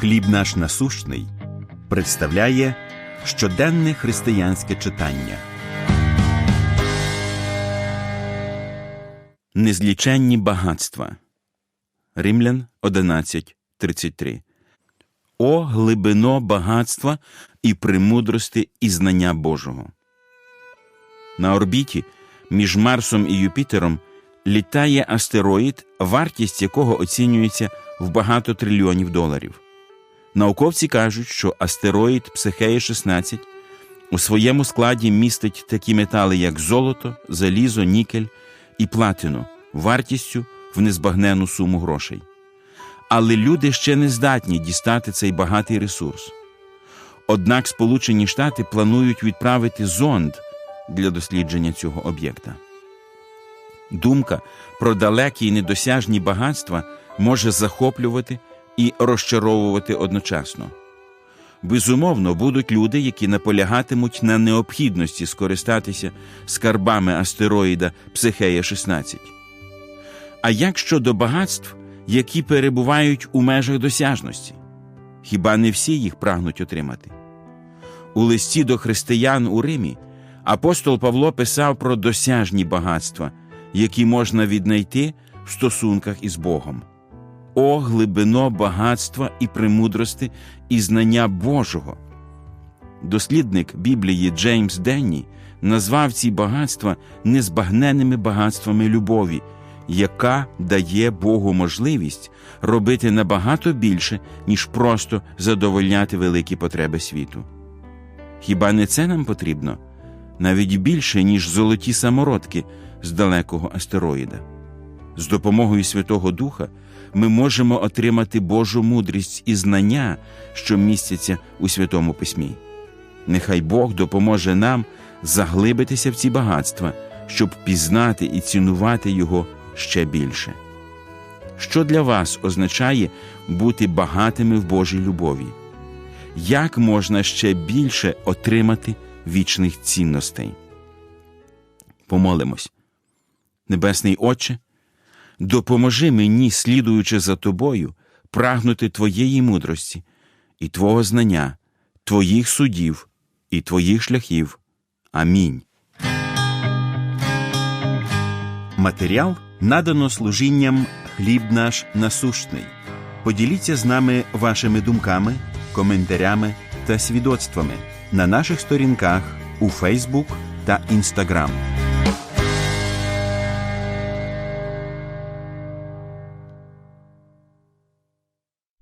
Хліб наш насущний представляє щоденне християнське читання. Незліченні багатства. Римлян 11.33 О глибино багатства і премудрости і знання Божого. На орбіті між Марсом і Юпітером літає астероїд, вартість якого оцінюється в багато трильйонів доларів. Науковці кажуть, що астероїд Психея 16 у своєму складі містить такі метали, як золото, залізо, нікель і платину, вартістю в незбагнену суму грошей. Але люди ще не здатні дістати цей багатий ресурс. Однак Сполучені Штати планують відправити зонд для дослідження цього об'єкта. Думка про далекі і недосяжні багатства може захоплювати і розчаровувати одночасно. Безумовно, будуть люди, які наполягатимуть на необхідності скористатися скарбами астероїда Психея 16. А як щодо багатств, які перебувають у межах досяжності? Хіба не всі їх прагнуть отримати? У листі до християн у Римі апостол Павло писав про досяжні багатства, які можна віднайти в стосунках із Богом. О глибино багатства і премудрости і знання Божого. Дослідник Біблії Джеймс Денні назвав ці багатства незбагненними багатствами любові, яка дає Богу можливість робити набагато більше, ніж просто задовольняти великі потреби світу. Хіба не це нам потрібно? Навіть більше, ніж золоті самородки з далекого астероїда. З допомогою Святого Духа ми можемо отримати Божу мудрість і знання, що містяться у Святому Письмі. Нехай Бог допоможе нам заглибитися в ці багатства, щоб пізнати і цінувати Його ще більше. Що для вас означає бути багатими в Божій любові? Як можна ще більше отримати вічних цінностей? Помолимось. Небесний Отче, допоможи мені, слідуючи за тобою, прагнути Твоєї мудрості і Твого знання, Твоїх судів і Твоїх шляхів. Амінь. Матеріал надано служінням хліб наш насущний. Поділіться з нами вашими думками, коментарями та свідоцтвами на наших сторінках у Фейсбук та Інстаграм.